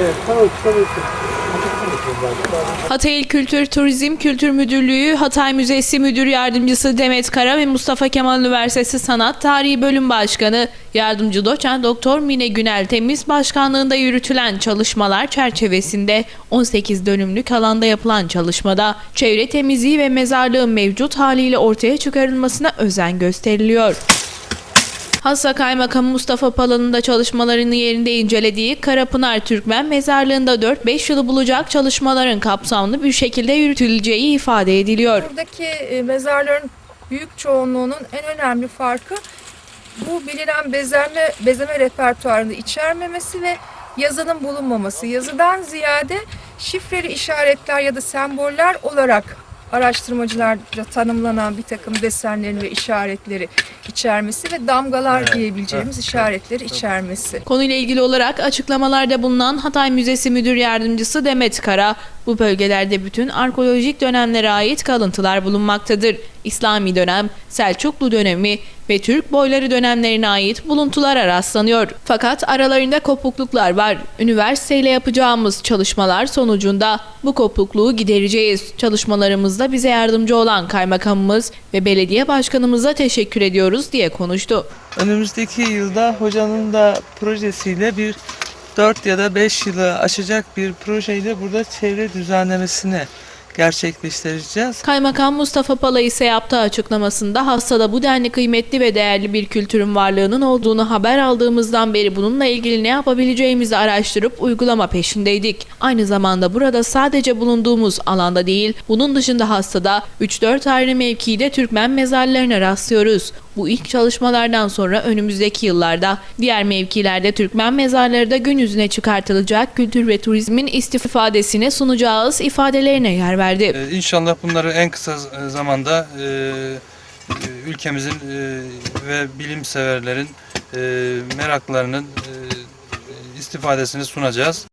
Evet, tamam. Hatay Kültür Turizm Kültür Müdürlüğü, Hatay Müzesi Müdür Yardımcısı Demet Kara ve Mustafa Kemal Üniversitesi Sanat Tarihi Bölüm Başkanı, Yardımcı Doçent Doktor Mine Günel Temiz Başkanlığında yürütülen çalışmalar çerçevesinde 18 dönümlük alanda yapılan çalışmada çevre temizliği ve mezarlığın mevcut haliyle ortaya çıkarılmasına özen gösteriliyor. Hassa Kaymakamı Mustafa Pala'nın da çalışmalarını yerinde incelediği Karapınar Türkmen Mezarlığı'nda 4-5 yılı bulacak çalışmaların kapsamlı bir şekilde yürütüleceği ifade ediliyor. Buradaki e, mezarların büyük çoğunluğunun en önemli farkı bu bilinen bezeme, bezeme repertuarını içermemesi ve yazının bulunmaması. Yazıdan ziyade şifreli işaretler ya da semboller olarak araştırmacılarca tanımlanan bir takım desenleri ve işaretleri içermesi ve damgalar diyebileceğimiz işaretleri içermesi. Konuyla ilgili olarak açıklamalarda bulunan Hatay Müzesi Müdür Yardımcısı Demet Kara, bu bölgelerde bütün arkeolojik dönemlere ait kalıntılar bulunmaktadır. İslami dönem, Selçuklu dönemi ve Türk boyları dönemlerine ait buluntulara rastlanıyor. Fakat aralarında kopukluklar var. Üniversiteyle yapacağımız çalışmalar sonucunda bu kopukluğu gidereceğiz. Çalışmalarımızda bize yardımcı olan kaymakamımız ve belediye başkanımıza teşekkür ediyoruz diye konuştu. Önümüzdeki yılda hocanın da projesiyle bir 4 ya da 5 yılı aşacak bir projeyle burada çevre düzenlemesini gerçekleştireceğiz. Kaymakam Mustafa Pala ise yaptığı açıklamasında hastada bu denli kıymetli ve değerli bir kültürün varlığının olduğunu haber aldığımızdan beri bununla ilgili ne yapabileceğimizi araştırıp uygulama peşindeydik. Aynı zamanda burada sadece bulunduğumuz alanda değil, bunun dışında hastada 3-4 ayrı mevkide Türkmen mezarlarına rastlıyoruz. Bu ilk çalışmalardan sonra önümüzdeki yıllarda diğer mevkilerde Türkmen mezarları da gün yüzüne çıkartılacak kültür ve turizmin istifadesine sunacağız ifadelerine yer verdi. Ee, İnşallah bunları en kısa z- zamanda e, e, ülkemizin e, ve bilim severlerin e, meraklarının e, istifadesini sunacağız.